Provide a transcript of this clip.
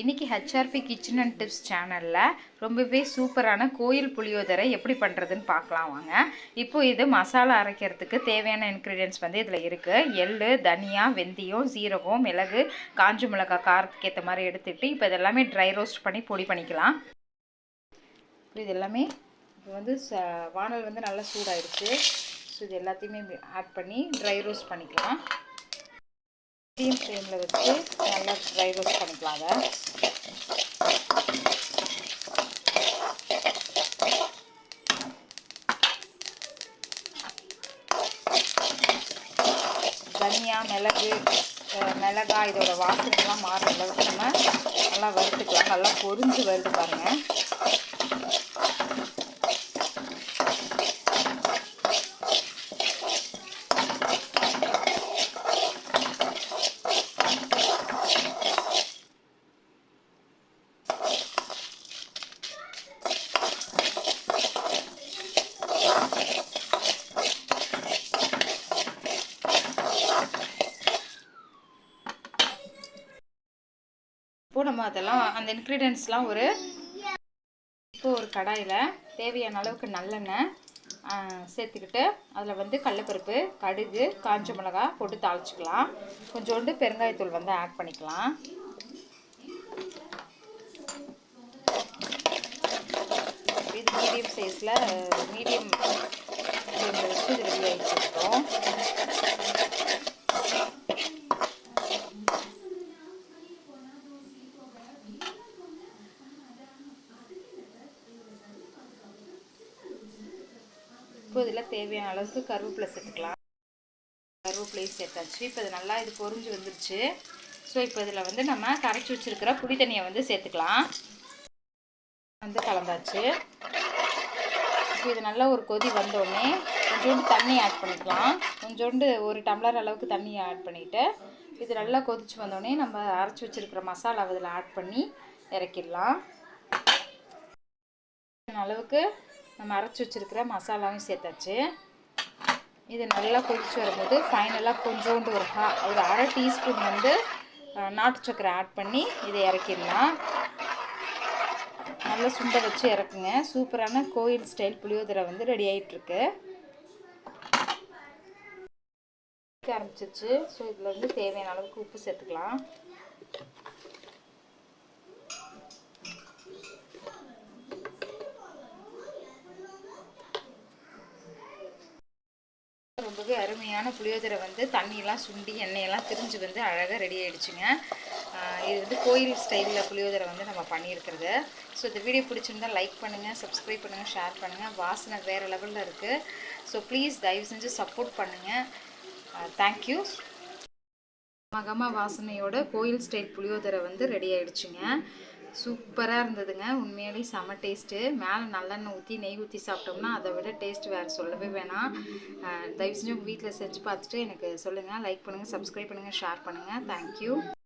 இன்னைக்கு ஹெச்ஆர்பி kitchen and tips சேனலில் ரொம்பவே சூப்பரான கோயில் புளியோதரை எப்படி பண்ணுறதுன்னு பார்க்கலாம் வாங்க. இப்போ இது மசாலா அரைக்கிறதுக்கு தேவையான இன்க்ரீடியன்ஸ் வந்து இதில் இருக்குது எள்ளு தனியா வெந்தயம் சீரகம் மிளகு காஞ்ச மிளகாய் காரத்துக்கு ஏற்ற மாதிரி எடுத்துகிட்டு இப்போ இதெல்லாமே ட்ரை ரோஸ்ட் பண்ணி பொடி பண்ணிக்கலாம். இது எல்லாமே இப்போ வந்து ச வானல் வந்து நல்லா சூடாயிடுச்சு. ஸோ இது எல்லாத்தையுமே ஆட் பண்ணி ட்ரை ரோஸ்ட் பண்ணிக்கலாம். மீடியம் ஃப்ளேமில் வச்சு நல்லா ட்ரை ரோஸ்ட் பண்ணிக்கலாங்க அதை. தனியா மிளகு மிளகாய் இதோட வாசனைலாம் மாறுற அளவுக்கு நம்ம நல்லா வறுத்துக்கலாம். நல்லா பொறிஞ்சு வருது பாருங்கள் நம்ம அதெல்லாம் அந்த இன்க்ரீடியன்ஸ்லாம் ஒரு இப்போ ஒரு கடாயில் தேவையான அளவுக்கு நல்லெண்ணெய் சேர்த்துக்கிட்டு அதில் வந்து கடலப்பருப்பு கடுகு காஞ்ச மிளகா போட்டு தாளிச்சிக்கலாம். கொஞ்சோண்டு பெருங்காயத்தூள் வந்து ஆட் பண்ணிக்கலாம். இது மீடியம் சைஸில் மீடியம் வச்சு ரெடி ஆகிட்டு இருக்கோம். இப்போ இதில் தேவையான அளவுக்கு கருவேப்பிலை சேர்த்துக்கலாம். கருவேப்பிலையும் சேர்த்தாச்சு. இப்போ இது நல்லா இது பொறிஞ்சு வந்துருச்சு. ஸோ இப்போ இதில் வந்து நம்ம கரைச்சி வச்சுருக்கிற புளி தண்ணியை வந்து சேர்த்துக்கலாம். வந்து கலந்தாச்சு. இப்போ இது நல்லா ஒரு கொதி வந்தோடனே கொஞ்சோண்டு தண்ணி ஆட் பண்ணிக்கலாம். கொஞ்சோண்டு ஒரு டம்ளர் அளவுக்கு தண்ணி ஆட் பண்ணிவிட்டு இது நல்லா கொதிச்சு வந்தோடனே நம்ம அரைச்சி வச்சுருக்கிற மசாலா இதில் ஆட் பண்ணி இறக்கிடலாம். அளவுக்கு நம்ம அரைச்சி வச்சுருக்கிற மசாலாவும் சேர்த்தாச்சு. இது நல்லா கொதிச்சு வரும்போது ஃபைனலாக கொஞ்சோண்டு ஒரு ஹா ஒரு அரை டீஸ்பூன் வந்து நாட்டு சக்கரை ஆட் பண்ணி இதை இறக்கிடலாம். நல்லா சுண்டை வச்சு இறக்குங்க. சூப்பரான கோயில் ஸ்டைல் புளியோதரை வந்து ரெடி ஆகிட்டுருக்கு ஆரம்பிச்சிருச்சு. ஸோ இதில் வந்து தேவையான அளவுக்கு உப்பு சேர்த்துக்கலாம். ரொம்பவே அருமையான புளியோதரை வந்து தண்ணியெல்லாம் சுண்டி எண்ணெயெல்லாம் திரிஞ்சு வந்து அழகாக ரெடி ஆகிடுச்சுங்க இது வந்து கோயில் ஸ்டைலில் புளியோதரை வந்து நம்ம பண்ணியிருக்கிறது. ஸோ இந்த வீடியோ பிடிச்சிருந்தா லைக் பண்ணுங்கள் சப்ஸ்கிரைப் பண்ணுங்கள் ஷேர் பண்ணுங்கள் வாசனை வேறு லெவலில் இருக்குது ஸோ ப்ளீஸ் தயவு செஞ்சு சப்போர்ட் பண்ணுங்கள் தேங்க்யூ மகமா வாசனையோட கோயில் ஸ்டைல் புளியோதரை வந்து ரெடி ஆயிடுச்சுங்க. சூப்பராக இருந்ததுங்க. உண்மையாலே செம டேஸ்ட்டு மேலே நல்லெண்ணெய் ஊற்றி நெய் ஊற்றி சாப்பிட்டோம்னா அதை விட டேஸ்ட் வேறு சொல்லவே வேணாம். தயவு செஞ்சு உங்கள் வீட்டில் செஞ்சு பார்த்துட்டு எனக்கு சொல்லுங்கள் லைக் பண்ணுங்கள் சப்ஸ்கிரைப் பண்ணுங்கள் ஷேர் பண்ணுங்கள் தேங்க்யூ